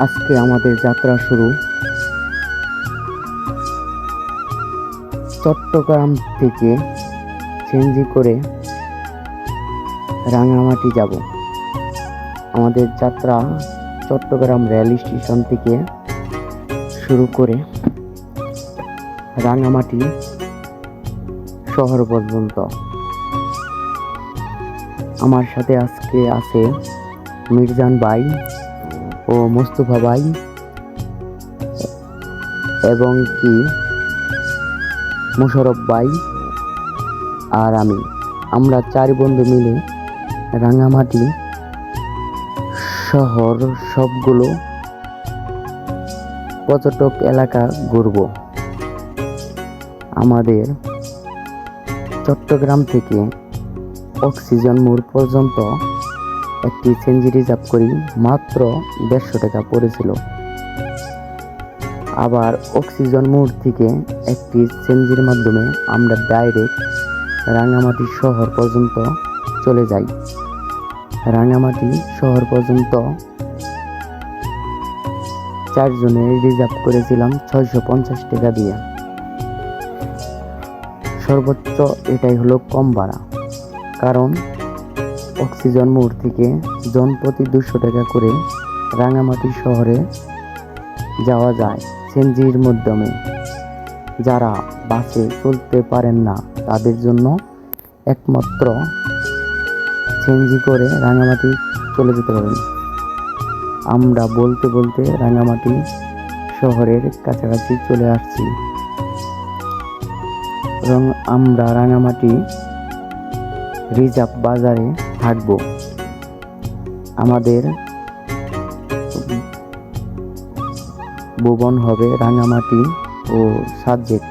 আজকে আমাদের যাত্রা শুরু। চট্টগ্রাম থেকে চেঞ্জি করে রাঙামাটি যাব। আমাদের যাত্রা চট্টগ্রাম রেল স্টেশন থেকে শুরু করে রাঙামাটি শহর পর্যন্ত। আমার সাথে আজকে আছে মির্জান ভাই। ও মোস্তফা ভাই এবং কি? মোশারফ ভাই আর আমি। আমরা চার বন্ধু মিলে রাঙামাটি শহর সবগুলো পর্যটক এলাকা ঘুরব। আমাদের চট্টগ্রাম থেকে অক্সিজেন মোড় পর্যন্ত একটি সেঞ্জি রিজার্ভ করি, মাত্র দেড়শো টাকা পড়েছিল। আবার অক্সিজেন মোড় থেকে একটি সেঞ্জির মাধ্যমে আমরা ডাইরেক্ট রাঙামাটি শহর পর্যন্ত চলে যাই। রাঙামাটি শহর পর্যন্ত চারজনে রিজার্ভ করেছিলাম ছয়শো পঞ্চাশ টাকা দিয়ে। সর্বোচ্চ এটাই হলো কম ভাড়া, কারণ অক্সিজেন থেকে জন প্রতি দুশো টাকা করে রাঙামাটি শহরে যাওয়া যায় সেনজির মাধ্যমে। যারা বাসে চলতে পারেন না, তাদের জন্য একমাত্র সেনজি করে রাঙামাটি চলে যেতে পারেন। আমরা বলতে বলতে রাঙামাটি শহরের কাছাকাছি চলে আসছি। এবং আমরা রাঙামাটি রিজার্ভ বাজারে থাকব। আমাদের ভুবন হবে রাঙামাটি ও সাবজেক্ট